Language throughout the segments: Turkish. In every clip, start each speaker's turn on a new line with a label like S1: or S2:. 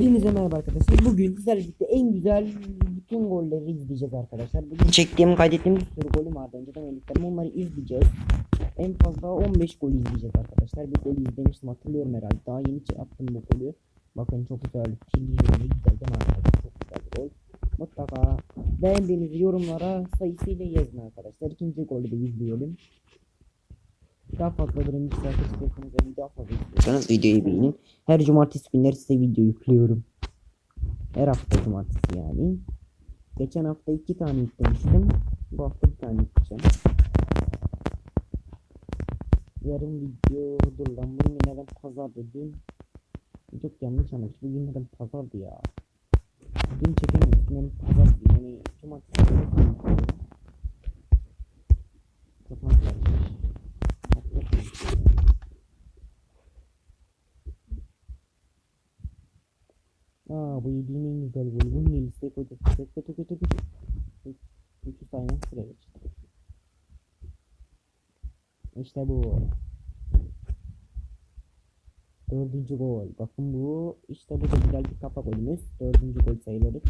S1: Hepinize merhaba arkadaşlar. Bugün sizlerle en güzel bütün golleri izleyeceğiz arkadaşlar. Bugün çektiğim, kaydettiğim bir sürü golüm vardı. Önceden öğretlerim. Onları izleyeceğiz. En fazla 15 gol izleyeceğiz arkadaşlar. Bir golü izlemiştim hatırlıyorum herhalde. Daha yeni attım bu golü. Bakın çok güzel. Golü güzel arkadaşlar? Çok güzel bir gol. Mutlaka beğendiğinizi yorumlara sayısıyla yazın arkadaşlar. İkinci golü de izleyelim. Daha fazla birinci sayfa istiyorsanız ve daha fazla istiyorsanız videoyu beğenin. Her cumartesi günleri size video yüklüyorum. Her hafta cumartesi yani. Geçen hafta iki tane yüklemiştim. Bu hafta bir tane yükleyeceğim. Yarın video dur lan bugün neden pazar dedim. Çok yanlış anlamış. Bugün neden pazardı ya. Dün çekememiştim yani pazardı yani cumartesi günü yüklüyorum. Çok mantıklı. Aa bu yediğin en güzel gol. Bunu ne listeye koyacağız? Götür götür götür götür. Üçü sayma süre geçti. İşte bu. Dördüncü gol. Bakın bu. işte bu da güzel bir kafa golümüz. Dördüncü gol sayılır.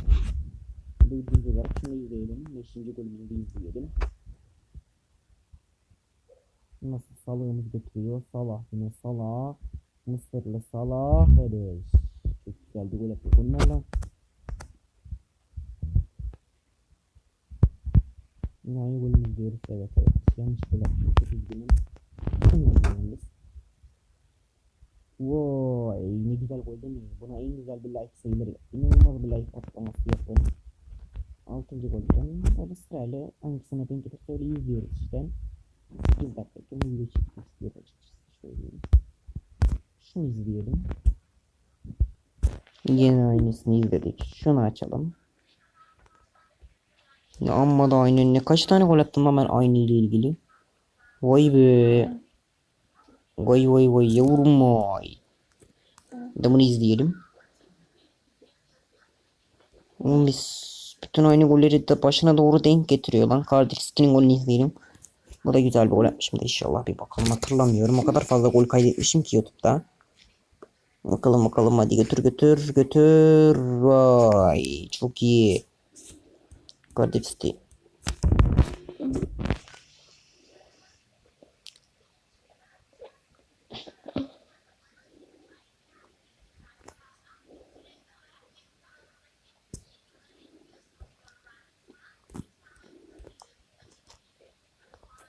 S1: Dördüncü olarak şunu izleyelim. Beşinci golümüzü izleyelim. Nasıl salığımız götürüyor. Salah yine Salah. Mısırlı Salah. Hadi. Bir gol yapıyor. Bunlarla Yine aynı golümü izliyoruz. Evet evet. Yanlış gol. Çok üzgünüm. Vay ne güzel gol değil mi? Buna en güzel bir like sayılır. İnanılmaz bir like patlaması yapın. 6. golden öyle sırayla hangisine denk gelirse öyle izliyoruz işte. 8 dakika video çekmek istiyor açıkçası söyleyeyim. Şunu izleyelim. Yine aynısını izledik. Şunu açalım. Ya amma da aynı ne kaç tane gol attım ben aynı ile ilgili. Vay be. Vay vay vay yavrum vay. De bunu izleyelim. Oğlum biz bütün aynı golleri de başına doğru denk getiriyor lan. Cardiff'in golünü izleyelim. Bu da güzel bir gol yapmışım da inşallah bir bakalım hatırlamıyorum. O kadar fazla gol kaydetmişim ki YouTube'da. Bakalım bakalım hadi götür götür götür. Vay çok iyi. Cardiff City.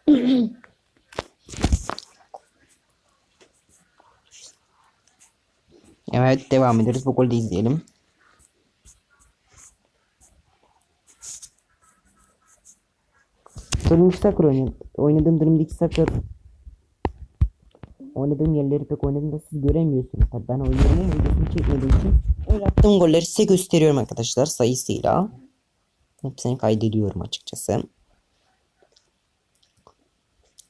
S1: Evet devam ederiz. Bu golü de izleyelim. Dream Soccer oynadım. Oynadığım Dream Soccer Oynadığım yerleri pek oynadığımda siz göremiyorsunuz. Tabii ben oynuyorum ama videosunu çekmediğim için öyle attığım golleri size gösteriyorum arkadaşlar sayısıyla. Hepsini kaydediyorum açıkçası.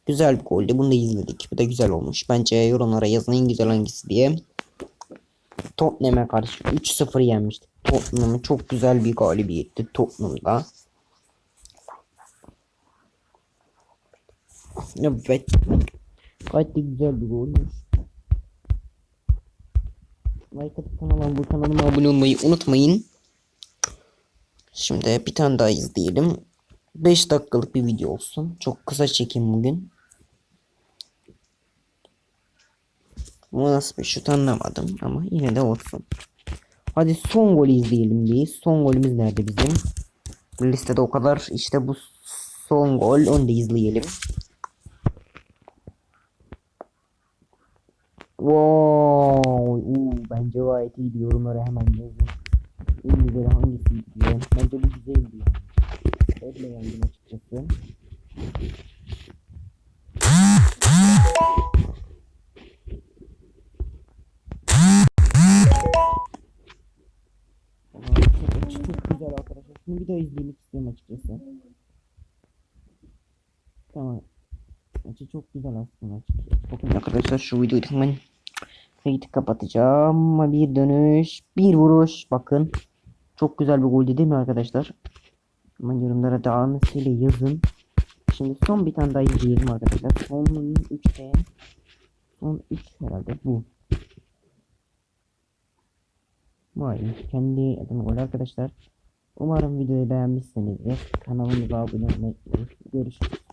S1: Güzel bir goldü. Bunu da izledik. Bu da güzel olmuş. Bence yorumlara yazın en güzel hangisi diye. Tottenham'e karşı 3-0 yenmiştik. Tottenham'ın çok güzel bir galibiyetti Tottenham'da. Evet. Gayet de güzel bir golmüş. Like atıp bu kanalıma abone olmayı unutmayın. Şimdi bir tane daha izleyelim. 5 dakikalık bir video olsun. Çok kısa çekeyim bugün. Bu nasıl bir şut anlamadım ama yine de olsun. Hadi son golü izleyelim bir. Son golümüz nerede bizim? Listede o kadar işte bu son gol onu da izleyelim. Wow, uu, bence gayet iyi yorumlara hemen yazın. En güzeli hangisiydi diye. Bence bu güzeldi yani. Öyle açıkçası. Şunu bir daha izlemek istiyorum açıkçası. Tamam. Açı çok güzel aslında açıkçası. Bakın arkadaşlar şu videoyu hemen Kayıtı kapatacağım. Bir dönüş, bir vuruş. Bakın. Çok güzel bir gol değil mi arkadaşlar? Hemen yorumlara devamısıyla yazın. Şimdi son bir tane daha izleyelim arkadaşlar. Son 3'te. Son 3 herhalde bu. Malum kendi adım gol arkadaşlar. Umarım videoyu beğenmişsinizdir. Kanalımıza abone olmayı unutmayın. Görüşürüz.